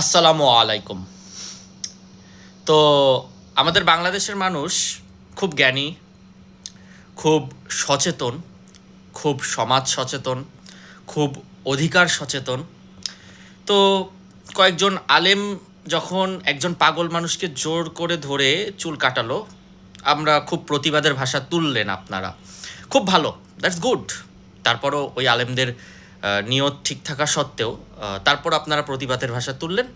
আসসালামু আলাইকুম। তো আমাদের বাংলাদেশের মানুষ খুব জ্ঞানী, খুব সচেতন, খুব সমাজ সচেতন, খুব অধিকার সচেতন। তো কয়েকজন আলেম যখন একজন পাগল মানুষকে জোর করে ধরে চুল কাটালো, আমরা খুব প্রতিবাদের ভাষা তুললেন আপনারা। খুব ভালো, দ্যাটস গুড। তারপরও ওই আলেমদের নিয়ত ঠিক থাকা সত্ত্বেও তারপর আপনারা প্রতিবাদের ভাষা তুললেন।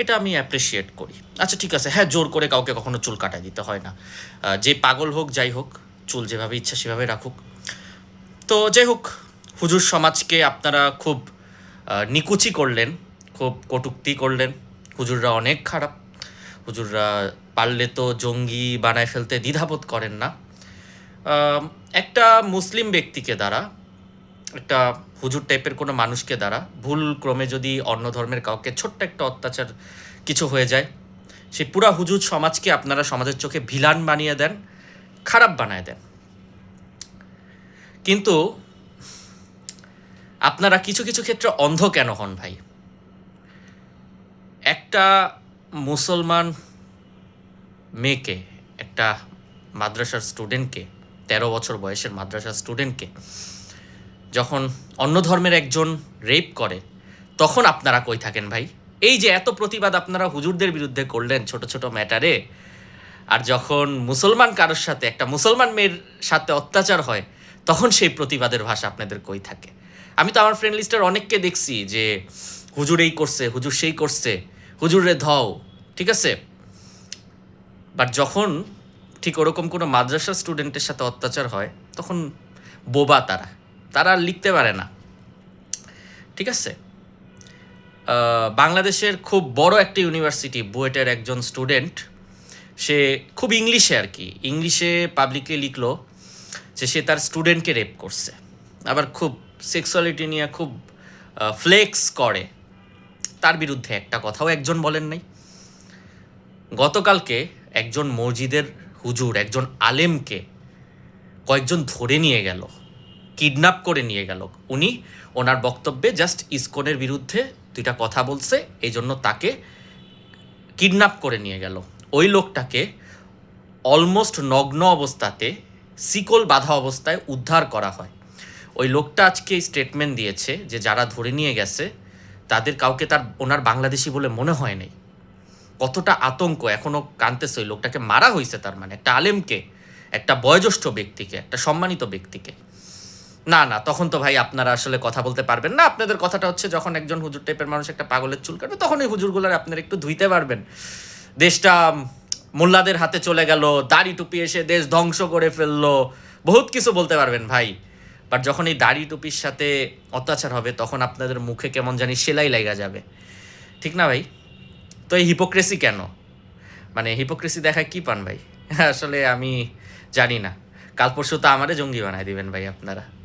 এটা আমি অ্যাপ্রিসিয়েট করি। আচ্ছা ঠিক আছে। হ্যাঁ জোর করে কাউকে কখনো চুল কাটায় দিতে হয় না। যে পাগল হোক, যাই হোক, চুল যেভাবে ইচ্ছা সেভাবে রাখুক। তো যাই হোক, হুজুর সমাজকে আপনারা খুব নিকুচি করলেন, খুব কটুক্তি করলেন। হুজুররা অনেক খারাপ। হুজুররা পারলে তো জঙ্গি বানায় ফেলতে দ্বিধাবোধ করেন না। একটা মুসলিম ব্যক্তিকে দ্বারা একটা হুজুর টাইপের কোনো মানুষকে দ্বারা ভুল ক্রমে যদি অন্য ধর্মের কাউকে ছোট্ট একটা অত্যাচার কিছু হয়ে যায়, সেই পুরা হুজুর সমাজকে আপনারা সমাজের চোখে ভিলান বানিয়ে দেন, খারাপ বানায় দেন। কিন্তু আপনারা কিছু কিছু ক্ষেত্রে অন্ধ কেন হন ভাই? একটা মুসলমান মেয়েকে, একটা মাদ্রাসার স্টুডেন্টকে তেরো বছর বয়সের মাদ্রাসার স্টুডেন্টকে যখন অন্য ধর্মের একজন রেপ করে, তখন আপনারা কই থাকেন ভাই? এই যে এত প্রতিবাদ আপনারা হুজুরদের বিরুদ্ধে করলেন ছোট ছোট ম্যাটারে আর যখন মুসলমান কারোর সাথে, একটা মুসলমান মেয়ের সাথে অত্যাচার হয়, তখন সেই প্রতিবাদের ভাষা আপনাদের কই থাকে? আমি তো আমার ফ্রেন্ড লিস্টের অনেককে দেখছি যে, হুজুর এই করছে, হুজুর সেই করছে হুজুর ধও ঠিক আছে? বাট যখন ঠিক ওরকম কোনো মাদ্রাসা স্টুডেন্টের সাথে অত্যাচার হয়, তখন বোবা তারা। তারা লিখতে পারে না। ঠিক আছে? বাংলাদেশের খুব বড় একটা ইউনিভার্সিটি বুয়েটের একজন স্টুডেন্ট সে খুব ইংলিশে আর কি। ইংলিশে পাবলিকলি লিখলো যে সে তার স্টুডেন্টকে রেপ করছে। আবার খুব সেক্সুয়ালিটি নিয়ে খুব ফ্লেক্স করে। তার বিরুদ্ধে একটা কথাও একজন বলেন নাই। গতকালকে একজন মসজিদের হুজুর, একজন আলেমকে কয়েকজন ধরে নিয়ে গেল। কিডন্যাপ করে নিয়ে গেল। উনি ওনার বক্তব্যে জাস্ট ইসকনের বিরুদ্ধে দুইটা কথা বলছে, এই জন্য তাকে কিডন্যাপ করে নিয়ে গেল। ওই লোকটাকে অলমোস্ট নগ্ন অবস্থাতে, শিকল বাধা অবস্থায় উদ্ধার করা হয়। ওই লোকটা আজকে স্টেটমেন্ট দিয়েছে যে যারা ধরে নিয়ে গেছে, তাদের কাউকে তার, ওনার বাংলাদেশি বলে মনে হয় নাই। কতটা আতঙ্ক এখনও কানতেছে ওই লোকটাকে। মারা হয়েছে তার মানে একটা আলেমকে, একটা বয়োজ্যেষ্ঠ ব্যক্তিকে, একটা সম্মানিত ব্যক্তিকে। না না, তখন তো ভাই আপনারা আসলে কথা বলতে পারবেন না। আপনাদের কথাটা হচ্ছে যখন একজন হুজুর টাইপের মানুষ একটা পাগলের চুল কাটবে তখন এই হুজুরগুলার আপনারা একটু ধুইতে পারবেন। দেশটা মোল্লাদের হাতে চলে গেল, দাড়ি টুপি এসে দেশ ধ্বংস করে ফেলল, বহুত কিছু বলতে পারবেন ভাই। বাট যখন এই দাড়ি টুপির সাথে অত্যাচার হবে, তখন আপনাদের মুখে কেমন জানি সেলাই লাগা যাবে। ঠিক না ভাই? তো এই হিপোক্রেসি কেন? মানে হিপোক্রেসি দেখায় কি পান ভাই? আসলে আমি জানি না। কাল পরশু তো আমারে জঙ্গি বানায় দিবেন ভাই আপনারা।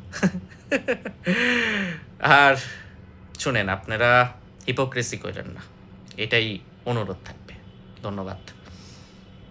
আর শুনেন আপনারা হিপোক্রেসি করেন না। এটাই অনুরোধ থাকবে। ধন্যবাদ।